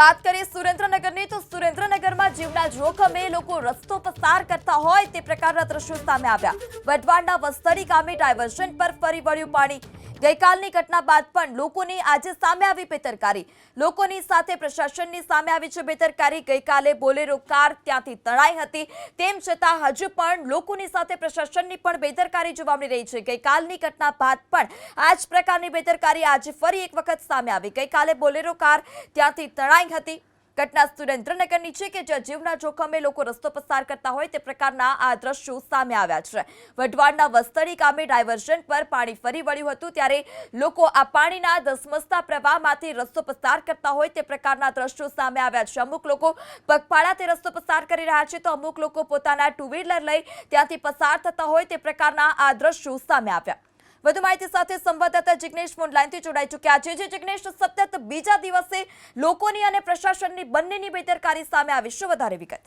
વાત કરીએ સુરેન્દ્રનગરની, તો સુરેન્દ્રનગરમાં જીવના જોખમે લોકો રસ્તો પસાર કરતા હોય તે પ્રકારના દ્રશ્યો સામે આવ્યા. વઢવાડના વસ્તરી ગામે ડાયવર્ઝન પર ફરી વળ્યું પાણી. ગઈકાલની ઘટના બાદ પણ લોકોની આજે સામે આવી બેદરકારી. લોકોની સાથે પ્રશાસનની સામે આવી છે બેદરકારી. ગઈકાલે બોલેરો કાર ત્યાંથી તણાઈ હતી. તેમ છતાં હજુ પણ લોકોની સાથે પ્રશાસનની પણ બેદરકારી જોવા મળી રહી છે. ગઈકાલની ઘટના બાદ પણ આ જ પ્રકારની બેદરકારી આજે ફરી એક વખત સામે આવી. ગઈકાલે બોલેરો કાર ત્યાંથી તણાઈ હતી. ઘટના સુરેન્દ્રનગરની છે કે જ્યાં જીવના જોખમે લોકો રસ્તો પસાર કરતા હોય તે પ્રકારના આ દ્રશ્યો સામે આવ્યા છે. વઢવાડના વસ્તરી ગામે ડાયવર્ઝન પર પાણી ફરી વળ્યું હતું ત્યારે લોકો આ પાણીના ધસમસતા પ્રવાહમાંથી રસ્તો પસાર કરતા હોય તે પ્રકારના દ્રશ્યો સામે આવ્યા છે. અમુક લોકો પગપાળા તે રસ્તો પસાર કરી રહ્યા છે તો અમુક લોકો પોતાના ટુ વ્હીલર લઈ ત્યાંથી પસાર થતા હોય તે પ્રકારના આ દ્રશ્યો સામે આવ્યા. વધુ માહિતી સાથે સંવાદદાતા જિગ્નેશ ફોનલાઈનથી જોડાઈ ચૂક્યા છે. જે જિગ્નેશ, સતત બીજા દિવસે લોકોની અને પ્રશાસનની બંનેની બેદરકારી સામે આવી. શું વધારે વિગત?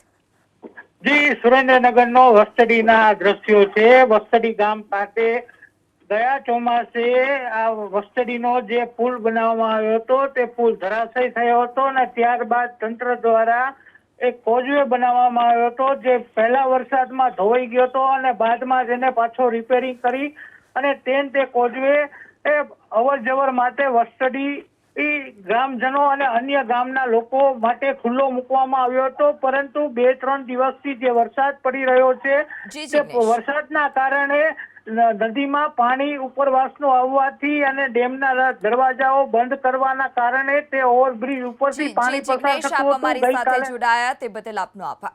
જી, સુરેન્દ્રનગરનો વસ્તડીના દ્રશ્યો છે. વસ્તડી ગામ પાસે ગયા ચોમાસે આ વસ્તડીનો જે પુલ બનાવવામાં આવ્યો હતો, તે પુલ ધરાશય થયો હતો અને ત્યારબાદ તંત્ર દ્વારા એક કોઝવે બનાવવામાં આવ્યો હતો, જે પહેલા વરસાદમાં ધોવાઈ ગયો હતો અને બાદમાં તેને પાછો રિપેરિંગ કરી અને તેન તે કોઝવે એ અવર જવર માટે વસ્તડી ગ્રામજનો અને અન્ય ગામના લોકો માટે ખુલ્લો મૂકવામાં આવ્યો હતો. પરંતુ બે ત્રણ દિવસથી જે વરસાદ પડી રહ્યો છે તે. વરસાદના કારણે નદીમાં પાણી ઉપરવાસનું આવવાથી અને ડેમના દરવાજાઓ બંધ કરવાના કારણે તે ઓવરબ્રિજ ઉપરથી પાણી પસાર થતું હતું. ગઈકાલે જોડાયા. તે બદલ આપનો આભાર.